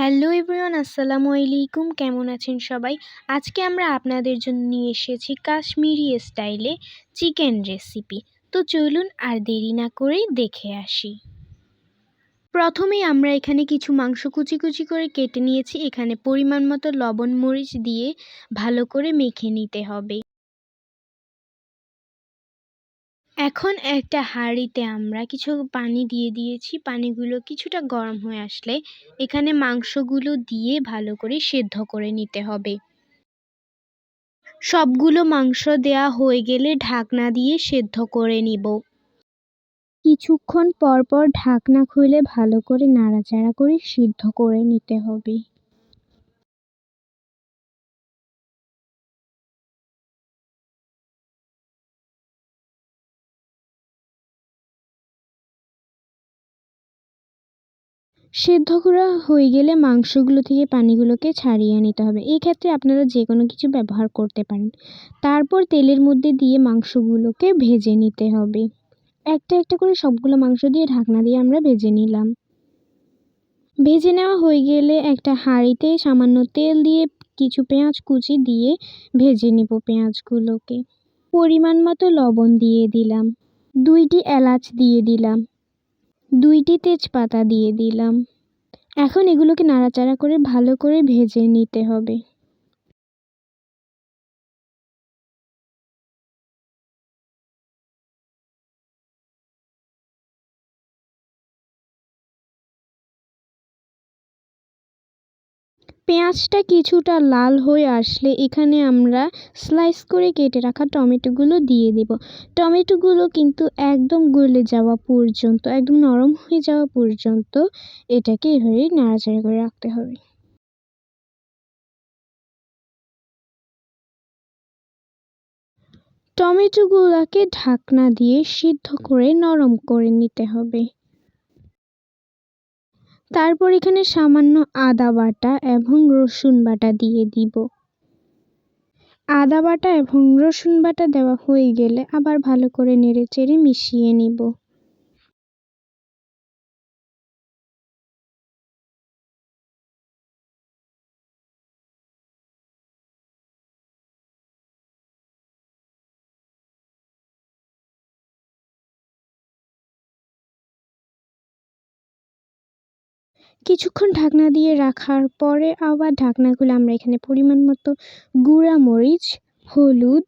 Hello everyone, আসসালামু আলাইকুম। কেমন আছেন সবাই? আজকে আমরা আপনাদের জন্য নিয়ে এসেছি কাশ্মীরি স্টাইলে চিকেন রেসিপি। তো চলুন আর দেরি না করেই দেখে আসি। প্রথমে আমরা এখানে কিছু মাংস কুচি কুচি করে কেটে নিয়েছি। এখানে পরিমাণ মতো লবণ মরিচ দিয়ে ভালো করে মেখে নিতে হবে। এখন একটা হাঁড়িতে আমরা কিছু পানি দিয়ে দিয়েছি। পানিগুলো কিছুটা গরম হয়ে আসলে এখানে মাংসগুলো দিয়ে ভালো করে সেদ্ধ করে নিতে হবে। সবগুলো মাংস দেয়া হয়ে গেলে ঢাকনা দিয়ে সেদ্ধ করে নিব। কিছুক্ষণ পর পর ঢাকনা খুলে ভালো করে নাড়াচাড়া করে সিদ্ধ করে নিতে হবে। সেদ্ধ করা হয়ে গেলে মাংসগুলো থেকে পানিগুলোকে ছাড়িয়ে নিতে হবে। এই ক্ষেত্রে আপনারা যে কোনো কিছু ব্যবহার করতে পারেন। তারপর তেলের মধ্যে দিয়ে মাংসগুলোকে ভেজে নিতে হবে। একটা একটা করে সবগুলো মাংস দিয়ে ঢাকনা দিয়ে আমরা ভেজে নিলাম। ভেজে নেওয়া হয়ে গেলে একটা হাঁড়িতে সামান্য তেল দিয়ে কিছু পেঁয়াজ কুচি দিয়ে ভেজে নিব পেঁয়াজগুলোকে। পরিমাণ মতো লবণ দিয়ে দিলাম। দুইটি এলাচ দিয়ে দিলাম। দুইটি তেজপাতা দিয়ে দিলাম। এখন এগুলোকে নাড়াচাড়া করে ভালো করে ভেজে নিতে হবে। পেঁয়াজটা কিছুটা লাল হয়ে আসলে এখানে আমরা স্লাইস করে কেটে রাখা টমেটোগুলো দিয়ে দেব। টমেটোগুলো কিন্তু একদম গলে যাওয়া পর্যন্ত, একদম নরম হয়ে যাওয়া পর্যন্ত এটাকে এভাবেই নাড়াচাড়া করে রাখতে হবে। টমেটোগুলোকে ঢাকনা দিয়ে সিদ্ধ করে নরম করে নিতে হবে। তারপর এখানে সামান্য আদা বাটা এবং রসুন বাটা দিয়ে দিব। আদা বাটা এবং রসুন বাটা দেওয়া হয়ে গেলে আবার ভালো করে নেড়ে চেড়ে মিশিয়ে নিব। কিছুক্ষণ ঢাকনা দিয়ে রাখার পরে আবার ঢাকনাগুলো আমরা এখানে পরিমাণ মতো গুঁড়া মরিচ, হলুদ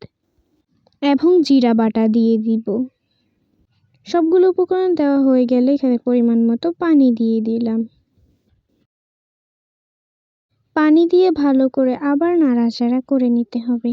এবং জিরা বাটা দিয়ে দিব। সবগুলো উপকরণ দেওয়া হয়ে গেলে এখানে পরিমাণ মতো পানি দিয়ে দিলাম। পানি দিয়ে ভালো করে আবার নাড়াচাড়া করে নিতে হবে।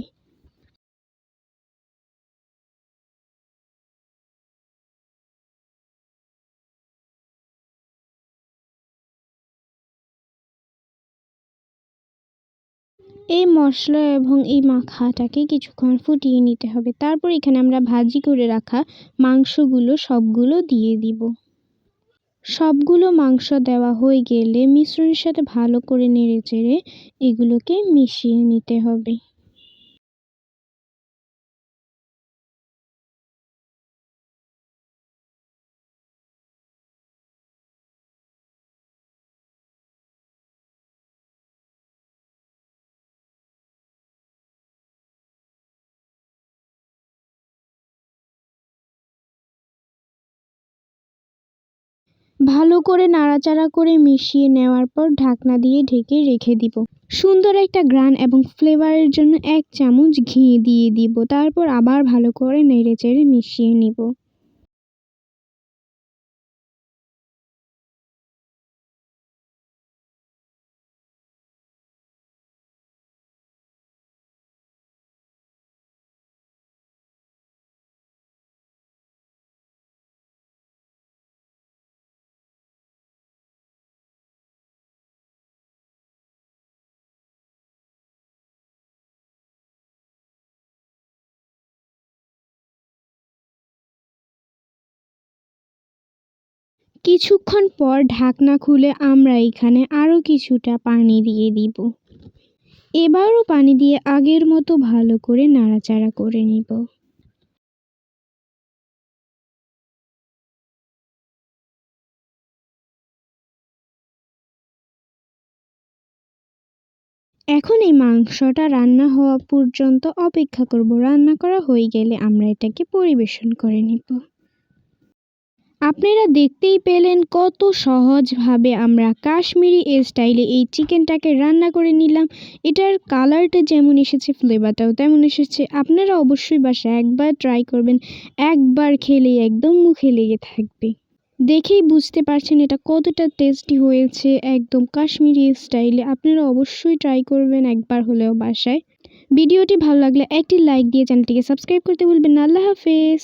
এই মশলা এবং এই মাখাটাকে কিছুক্ষণ ফুটিয়ে নিতে হবে। তারপর এখানে আমরা ভাজি করে রাখা মাংসগুলো সবগুলো দিয়ে দিব। সবগুলো মাংস দেওয়া হয়ে গেলে মিশ্রণের সাথে ভালো করে নেড়ে চেড়ে এগুলোকে মিশিয়ে নিতে হবে। ভালো করে নাড়াচাড়া করে মিশিয়ে নেওয়ার পর ঢাকনা দিয়ে ঢেকে রেখে দিব। সুন্দর একটা গ্রান এবং ফ্লেভারের জন্য এক চামচ ঘি দিয়ে দিব। তারপর আবার ভালো করে নেড়ে চেড়ে মিশিয়ে নিব। কিছুক্ষণ পর ঢাকনা খুলে আমরা এখানে আরও কিছুটা পানি দিয়ে দিব। এবারও পানি দিয়ে আগের মতো ভালো করে নাড়াচাড়া করে নিব। এখন এই মাংসটা রান্না হওয়া পর্যন্ত অপেক্ষা করব। রান্না করা হয়ে গেলে আমরা এটাকে পরিবেশন করে নিব। আপনারা দেখতেই পেলেন কত সহজভাবে আমরা কাশ্মীরি স্টাইলে এই চিকেনটাকে রান্না করে নিলাম। এটার কালারটা যেমন এসেছে ফ্লেভারটাও তেমন এসেছে। আপনারা অবশ্যই বাসায় একবার ট্রাই করবেন। একবার খেলেই একদম মুখে লেগে থাকবে। দেখেই বুঝতে পারছেন এটা কতটা টেস্টি হয়েছে একদম কাশ্মীরি স্টাইলে। আপনারা অবশ্যই ট্রাই করবেন একবার হলেও বাসায়। ভিডিওটি ভালো লাগলে একটি লাইক দিয়ে চ্যানেলটিকে সাবস্ক্রাইব করতে ভুলবেন না। আল্লাহ হাফেজ।